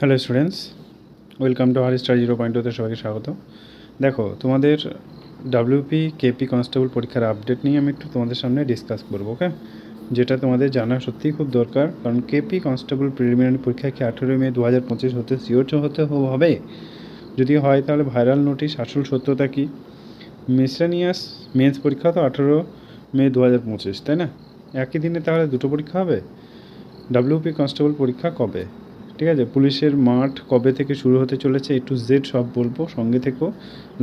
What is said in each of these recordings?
Hello students welcome to R star zero point টুতে সবাইকে স্বাগত। দেখো, তোমাদের ডাব্লিউপি কেপি কনস্টেবল পরীক্ষার আপডেট নিয়ে আমি একটু তোমাদের সামনে ডিসকাস করব ওকে যেটা তোমাদের জানা সত্যিই খুব দরকার, কারণ কেপি কনস্টেবল প্রিলিমিনারি পরীক্ষা কি আঠেরোই মে দু হাজার পঁচিশ হতে সিওর হতে হবে? যদি হয় তাহলে ভাইরাল নোটিশ আসল সত্যতা কি? মিসলেনিয়াস মেন্স পরীক্ষা তো আঠেরো মে দু হাজার পঁচিশ, তাই না? একই দিনে তাহলে দুটো পরীক্ষা হবে? ডাব্লিউপি কনস্টেবল পরীক্ষা কবে? ঠিক আছে? পুলিশের মাঠ কবে থেকে শুরু হতে চলেছে এ টু জেড সব বলব। সঙ্গে থেকেও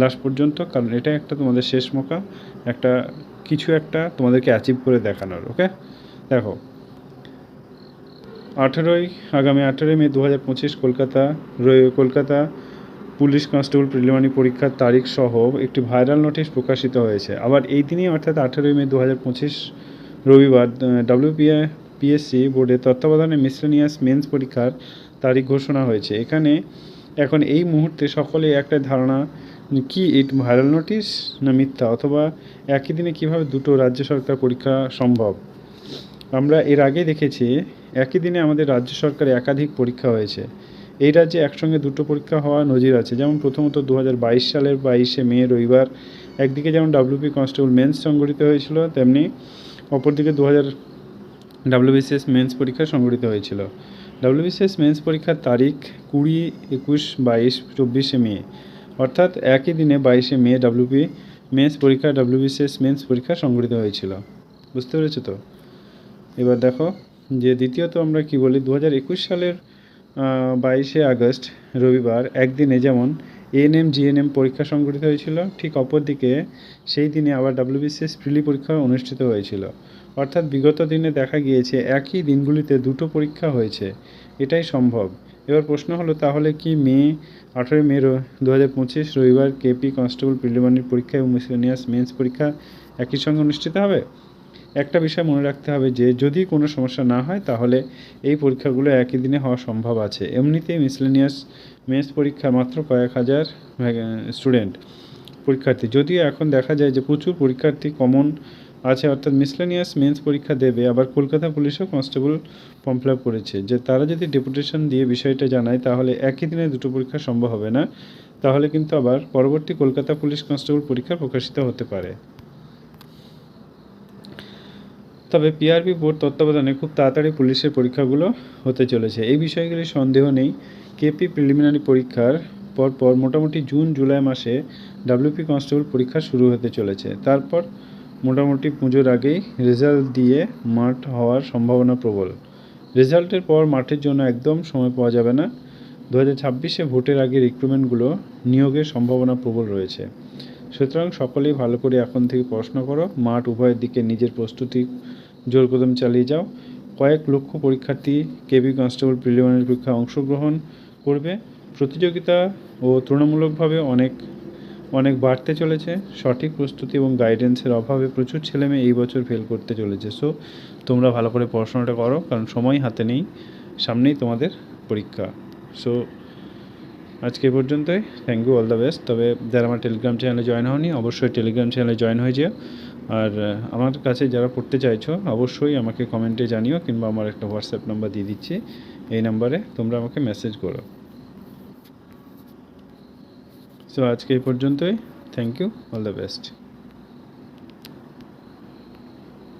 লাস্ট পর্যন্ত, কারণ এটা একটা তোমাদের শেষ মৌকা। একটা, কিছু একটা তোমাদেরকে অ্যাচিভ করে দেখানোর ওকে দেখো। আঠেরোই, আগামী আঠেরোই মে দু হাজার পঁচিশ Kolkata Kolkata police constable preliminary পরীক্ষার তারিখ সহ একটি ভাইরাল নোটিশ প্রকাশিত হয়েছে। আবার এই দিনই অর্থাৎ আঠেরোই মে দু হাজার পঁচিশ রবিবার ডাব্লিউপিআই পিএসসি বোর্ডের তত্ত্বাবধানে মিসলেনিয়াস মেন্স পরীক্ষার তারিখ ঘোষণা হয়েছে। এখানে এখন এই মুহূর্তে সকলে একটা ধারণা কি এই ভাইরাল নোটিশ না মিথ্যা, অথবা একই দিনে কীভাবে দুটো রাজ্য সরকার পরীক্ষা সম্ভব? আমরা এর আগে দেখেছি, একই দিনে আমাদের রাজ্য সরকারে একাধিক পরীক্ষা হয়েছে। এই রাজ্যে একসঙ্গে দুটো পরীক্ষা হওয়া নজির আছে। যেমন প্রথমত দু হাজার বাইশ সালের বাইশে মে রবিবার একদিকে যেমন ডাব্লিউপি কনস্টেবল মেন্স সংগঠিত হয়েছিল, তেমনি অপরদিকে দু হাজার ডাব্লিউবিসিএস মেন্স পরীক্ষা সংগঠিত হয়েছিল। ডাব্লিউবিসিএস মেন্স পরীক্ষার তারিখ কুড়ি, একুশ, বাইশ, চব্বিশে মে। অর্থাৎ একই দিনে বাইশে মে ডাব্লিউপি মেন্স পরীক্ষা ডাব্লিউবিসিএস মেন্স পরীক্ষা সংগঠিত হয়েছিল। বুঝতে পেরেছ তো? এবার দেখো যে দ্বিতীয়ত আমরা কি বলি দু হাজার একুশ সালের বাইশে আগস্ট, রবিবার, একদিনে যেমন এএনএম জিএনএম পরীক্ষা সংগঠিত হয়েছিল, ঠিক অপরদিকে সেই দিনে আবার ডাব্লিউবিসিএস প্রিলি পরীক্ষা অনুষ্ঠিত হয়েছিল। অর্থাৎ বিগত দিনে দেখা গিয়েছে একই দিনগুলিতে দুটো পরীক্ষা হয়েছে। এটাই সম্ভব। এবার প্রশ্ন হলো, তাহলে কি মে, আঠেরোই মে দু হাজার পঁচিশ রবিবার কেপি কনস্টেবল প্রিলিমিনারি পরীক্ষা এবং মিসলেনিয়াস মেন্স পরীক্ষা একই সঙ্গে অনুষ্ঠিত হবে? একটা বিষয় মনে রাখতে হবে যে, যদি কোনো সমস্যা না হয়, তাহলে এই পরীক্ষাগুলো একই দিনে হওয়া সম্ভব আছে। এমনিতেই মিসলেনিয়াস মেন্স পরীক্ষা মাত্র কয়েক হাজার স্টুডেন্ট পরীক্ষার্থী। যদিও এখন দেখা যায় যে প্রচুর পরীক্ষার্থী কমন আছে, অর্থাৎ মিসলেনিয়াস মেন্স পরীক্ষা দেবে, আবার কলকাতা পুলিশও কনস্টেবল ফর্ম ফিল করেছে। যে তারা যদি ডেপুটেশন দিয়ে বিষয়টা জানায়, তাহলে একই দিনে দুটো পরীক্ষা সম্ভব হবে না। তাহলে কিন্তু আবার পরবর্তী কলকাতা পুলিশ কনস্টেবল পরীক্ষা প্রকাশিত হতে পারে। তবে পিআরবি বোর্ড তত্ত্বাবধানে খুব তাড়াতাড়ি পুলিশের পরীক্ষাগুলো হতে চলেছে। এই বিষয়গুলি সন্দেহ নেই। কেপি প্রিলিমিনারি পরীক্ষার পর পর মোটামুটি জুন জুলাই মাসে ডাব্লিউপি কনস্টেবল পরীক্ষা শুরু হতে চলেছে। তারপর মোটামুটি পুজোর আগেই রেজাল্ট দিয়ে মাঠ হওয়ার সম্ভাবনা প্রবল। রেজাল্টের পর মাঠের জন্য একদম সময় পাওয়া যাবে না। দু হাজার ছাব্বিশে ভোটের আগে রিক্রুটমেন্টগুলো নিয়োগের সম্ভাবনা প্রবল রয়েছে। সুতরাং সকলেই ভালো করে এখন থেকে পড়াশোনা করো, মাঠ উভয়ের দিকে নিজের প্রস্তুতি জোর কদম চালিয়ে যাও। কয়েক লক্ষ পরীক্ষার্থী কেবি কনস্টেবল প্রিলিমিনারি পরীক্ষায় অংশগ্রহণ করবে। প্রতিযোগিতা ও তুলনামূলকভাবে অনেক অনেক বাড়তে চলেছে। সঠিক প্রস্তুতি এবং গাইডেন্সের অভাবে প্রচুর ছেলেমেয়ে এই বছর ফেল করতে চলেছে। সো তোমরা ভালো করে পড়াশোনাটা করো, কারণ সময় হাতে নেই। সামনেই তোমাদের পরীক্ষা। সো আজকে পর্যন্তই। Thank you all the best তবে যারা আমার টেলিগ্রাম চ্যানেলে জয়েন হওনি, অবশ্যই টেলিগ্রাম চ্যানেলে জয়েন হয়ে যেও। আর আমার কাছে যারা পড়তে চাইছো, অবশ্যই আমাকে কমেন্টে জানিও, কিংবা আমার একটা হোয়াটসঅ্যাপ নাম্বার দিয়ে দিচ্ছি। এই নাম্বারে তোমরা আমাকে মেসেজ করো। সো আজকে এই পর্যন্তই thank you all the best